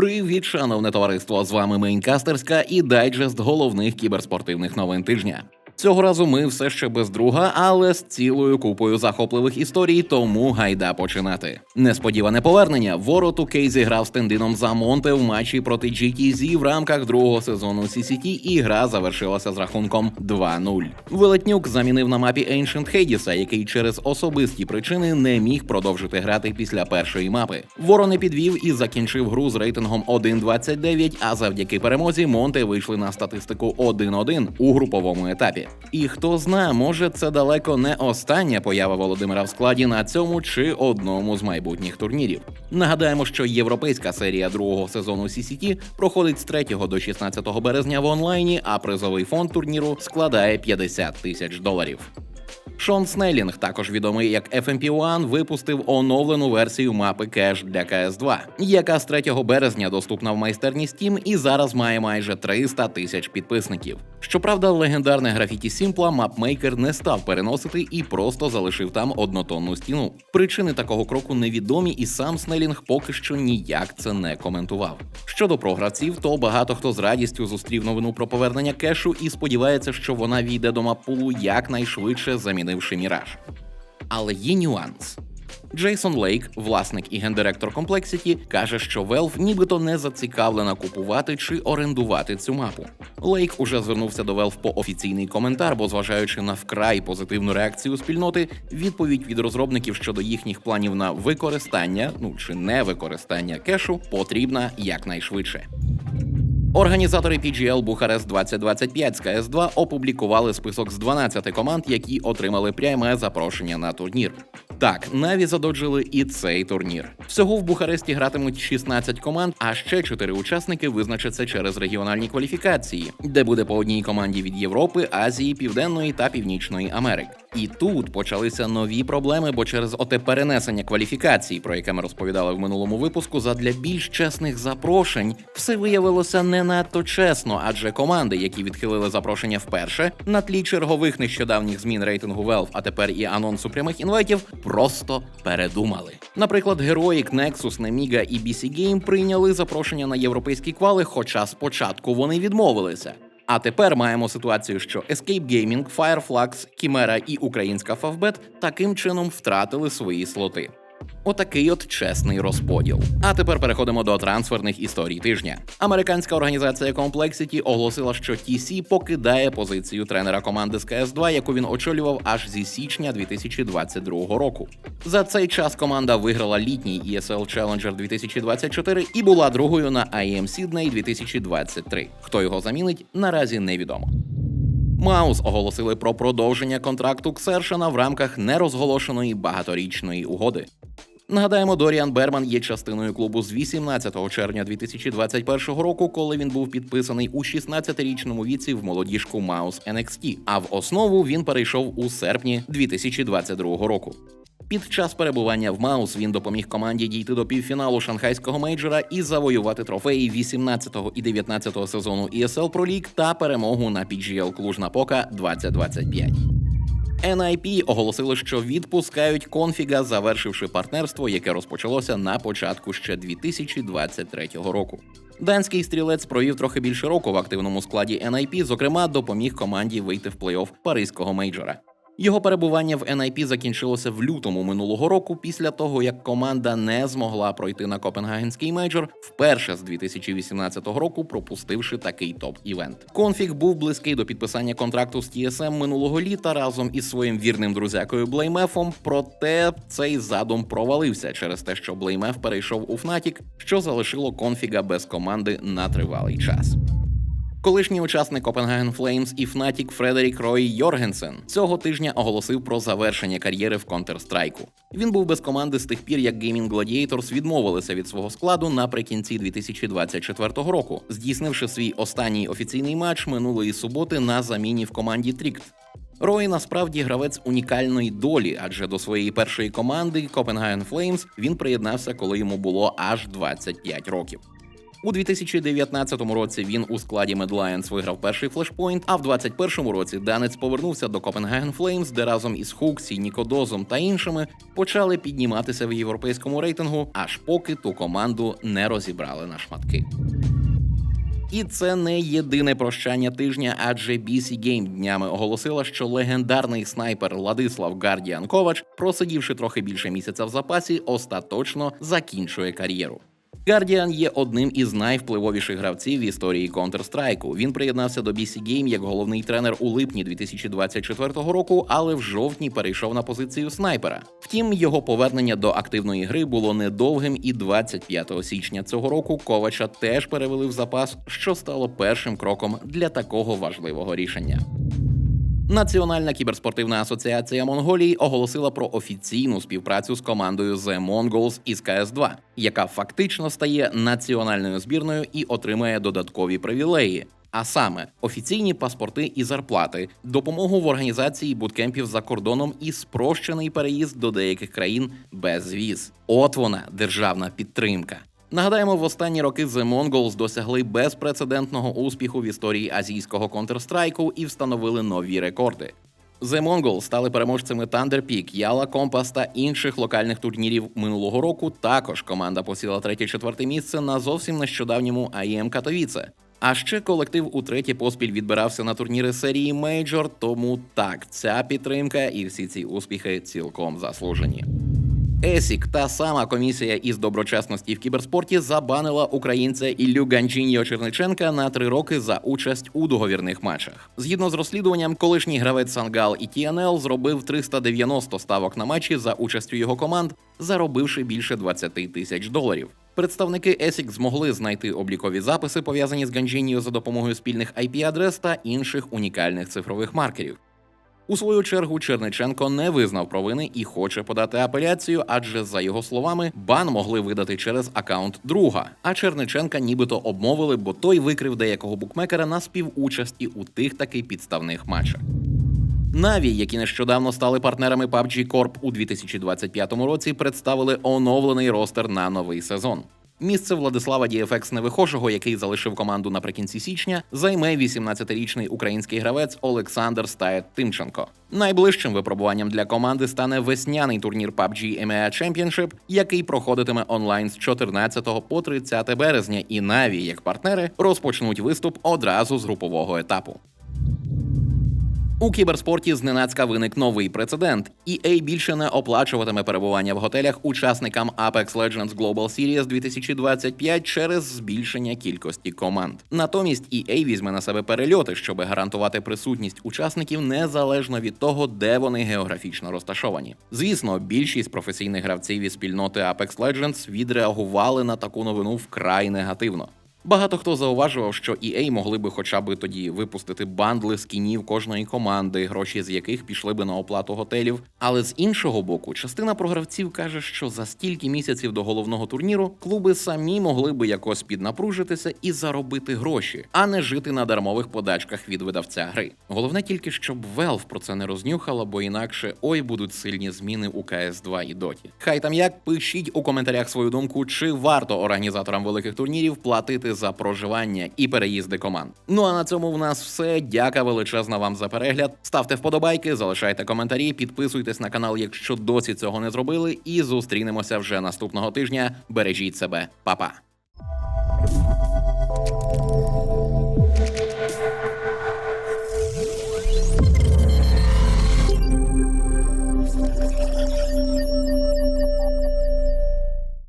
Привіт, шановне товариство! З вами Мейнкастерська і дайджест головних кіберспортивних новин тижня. Цього разу ми все ще без друга, але з цілою купою захопливих історій, тому гайда починати. Несподіване повернення. Вороту Кей зіграв з тендином за Монте в матчі проти GTZ в рамках другого сезону CCT, і гра завершилася з рахунком 2-0. Велетнюк замінив на мапі Ancient Хейдіса, який через особисті причини не міг продовжити грати після першої мапи. Ворон не підвів і закінчив гру з рейтингом 1.29, а завдяки перемозі Монте вийшли на статистику 1-1 у груповому етапі. І хто зна, може це далеко не остання поява Володимира в складі на цьому чи одному з майбутніх турнірів. Нагадаємо, що європейська серія другого сезону CCT проходить з 3 до 16 березня в онлайні, а призовий фонд турніру складає 50 тисяч доларів. Шон Снелінг, також відомий як FMP1, випустив оновлену версію мапи Кеш для CS2, яка з 3 березня доступна в майстерні Steam і зараз має майже 300 тисяч підписників. Щоправда, легендарне графіті Сімпла мапмейкер не став переносити і просто залишив там однотонну стіну. Причини такого кроку невідомі, і сам Снелінг поки що ніяк це не коментував. Щодо програвців, то багато хто з радістю зустрів новину про повернення кешу і сподівається, що вона війде до маппулу якнайшвидше замінивши міраж. Але є нюанс. Джейсон Лейк, власник і гендиректор Complexity, каже, що Valve нібито не зацікавлена купувати чи орендувати цю мапу. Лейк уже звернувся до Valve по офіційний коментар, бо, зважаючи на вкрай позитивну реакцію спільноти, відповідь від розробників щодо їхніх планів на використання, ну чи не використання кешу, потрібна якнайшвидше. Організатори PGL Бухарест 2025 з КС2 опублікували список з 12 команд, які отримали пряме запрошення на турнір. Так, Наві задоджили і цей турнір. Всього в Бухаресті гратимуть 16 команд, а ще 4 учасники визначаться через регіональні кваліфікації, де буде по одній команді від Європи, Азії, Південної та Північної Америки. І тут почалися нові проблеми, бо через оте перенесення кваліфікацій, про яке ми розповідали в минулому випуску, задля більш чесних запрошень все виявилося не надто чесно, адже команди, які відхилили запрошення вперше, на тлі чергових нещодавніх змін рейтингу Valve, а тепер і анонсу прямих інвайтів, просто передумали. Наприклад, Heroic, Nexus, Nemiga і BC Game прийняли запрошення на європейські квали, хоча спочатку вони відмовилися. А тепер маємо ситуацію, що Escape Gaming, Fireflux, Chimera і українська Favbet таким чином втратили свої слоти. Отакий от чесний розподіл. А тепер переходимо до трансферних історій тижня. Американська організація Complexity оголосила, що TC покидає позицію тренера команди з КС2, яку він очолював аж зі січня 2022 року. За цей час команда виграла літній ESL Challenger 2024 і була другою на IEM Sydney 2023. Хто його замінить, наразі невідомо. Маус оголосили про продовження контракту Ксершена в рамках нерозголошеної багаторічної угоди. Нагадаємо, Доріан Берман є частиною клубу з 18 червня 2021 року, коли він був підписаний у 16-річному віці в молодіжку Маус NXT, А в основу він перейшов у серпні 2022 року. Під час перебування в Маус він допоміг команді дійти до півфіналу шанхайського мейджора і завоювати трофеї 18 і 19 сезону ESL Pro League та перемогу на PGL Клужна Пока 2025. NIP оголосили, що відпускають конфіга, завершивши партнерство, яке розпочалося на початку ще 2023 року. Данський стрілець провів трохи більше року в активному складі NIP, зокрема, допоміг команді вийти в плей-офф паризького мейджора. Його перебування в NIP закінчилося в лютому минулого року, після того як команда не змогла пройти на Копенгагенський мейджор, вперше з 2018 року пропустивши такий топ-івент. Конфіг був близький до підписання контракту з TSM минулого літа разом із своїм вірним друзякою Блеймефом. Проте цей задум провалився через те, що Блеймеф перейшов у Fnatic, що залишило конфіга без команди на тривалий час. Колишній учасник Copenhagen Flames і Fnatic Фредерік Рой Йоргенсен цього тижня оголосив про завершення кар'єри в Counter-Strike. Він був без команди з тих пір, як Gaming Gladiators відмовилися від свого складу наприкінці 2024 року, здійснивши свій останній офіційний матч минулої суботи на заміні в команді Трікт. Рой насправді гравець унікальної долі, адже до своєї першої команди Copenhagen Flames він приєднався, коли йому було аж 25 років. У 2019 році він у складі Mad Lions виграв перший флешпойнт, а в 2021 році данець повернувся до Copenhagen Flames, де разом із Хуксі, Нікодозом та іншими почали підніматися в європейському рейтингу, аж поки ту команду не розібрали на шматки. І це не єдине прощання тижня, адже BC Game днями оголосила, що легендарний снайпер Владислав Гардіан Ковач, просидівши трохи більше місяця в запасі, остаточно закінчує кар'єру. Guardian є одним із найвпливовіших гравців в історії Counter-Strike. Він приєднався до BC Game як головний тренер у липні 2024 року, але в жовтні перейшов на позицію снайпера. Втім, його повернення до активної гри було недовгим, і 25 січня цього року Ковача теж перевели в запас, що стало першим кроком для такого важливого рішення. Національна кіберспортивна асоціація Монголії оголосила про офіційну співпрацю з командою The Mongols із КС 2 яка фактично стає національною збірною і отримає додаткові привілеї. А саме офіційні паспорти і зарплати, допомогу в організації буткемпів за кордоном і спрощений переїзд до деяких країн без віз. От вона державна підтримка. Нагадаємо, в останні роки The Mongols досягли безпрецедентного успіху в історії азійського Counter-Strike і встановили нові рекорди. The Mongols стали переможцями Thunder Peak, Яла Компас та інших локальних турнірів минулого року. Також команда посіла третє-четверте місце на зовсім нещодавньому АІМ Катовіце. А ще колектив утретє поспіль відбирався на турніри серії Мейджор, тому так, ця підтримка і всі ці успіхи цілком заслужені. Есік, та сама комісія із доброчесності в кіберспорті, забанила українця Іллю Ганджіньо Черниченка на три роки за участь у договірних матчах. Згідно з розслідуванням, колишній гравець Сангал і TNL зробив 390 ставок на матчі за участю його команд, заробивши більше 20 тисяч доларів. Представники ESIC змогли знайти облікові записи, пов'язані з Ганджіньо за допомогою спільних IP-адрес та інших унікальних цифрових маркерів. У свою чергу Черниченко не визнав провини і хоче подати апеляцію, адже за його словами бан могли видати через акаунт друга. А Черниченка нібито обмовили, бо той викрив деякого букмекера на співучасті у тих таки підставних матчах. Наві, які нещодавно стали партнерами PUBG Corp у 2025 році, представили оновлений ростер на новий сезон. Місце Владислава Дієфекс Невихожого, який залишив команду наприкінці січня, займе 18-річний український гравець Олександр Стаєт Тимченко. Найближчим випробуванням для команди стане весняний турнір PUBG EMEA Championship, який проходитиме онлайн з 14 по 30 березня, і Наві, як партнери, розпочнуть виступ одразу з групового етапу. У кіберспорті зненацька виник новий прецедент. EA більше не оплачуватиме перебування в готелях учасникам Apex Legends Global Series 2025 через збільшення кількості команд. Натомість EA візьме на себе перельоти, щоб гарантувати присутність учасників незалежно від того, де вони географічно розташовані. Звісно, більшість професійних гравців із спільноти Apex Legends відреагували на таку новину вкрай негативно. Багато хто зауважував, що EA могли би хоча б тоді випустити бандли скінів кожної команди, гроші з яких пішли би на оплату готелів. Але з іншого боку, частина програвців каже, що за стільки місяців до головного турніру клуби самі могли би якось піднапружитися і заробити гроші, а не жити на дармових подачках від видавця гри. Головне тільки, щоб Valve про це не рознюхала, бо інакше ой будуть сильні зміни у cs 2 і Доті. Хай там як пишіть у коментарях свою думку, чи варто організаторам великих турнірів платити за проживання і переїзди команд. Ну а на цьому в нас все. Дяка величезна вам за перегляд. Ставте вподобайки, залишайте коментарі, підписуйтесь на канал, якщо досі цього не зробили. І зустрінемося вже наступного тижня. Бережіть себе, Па-па!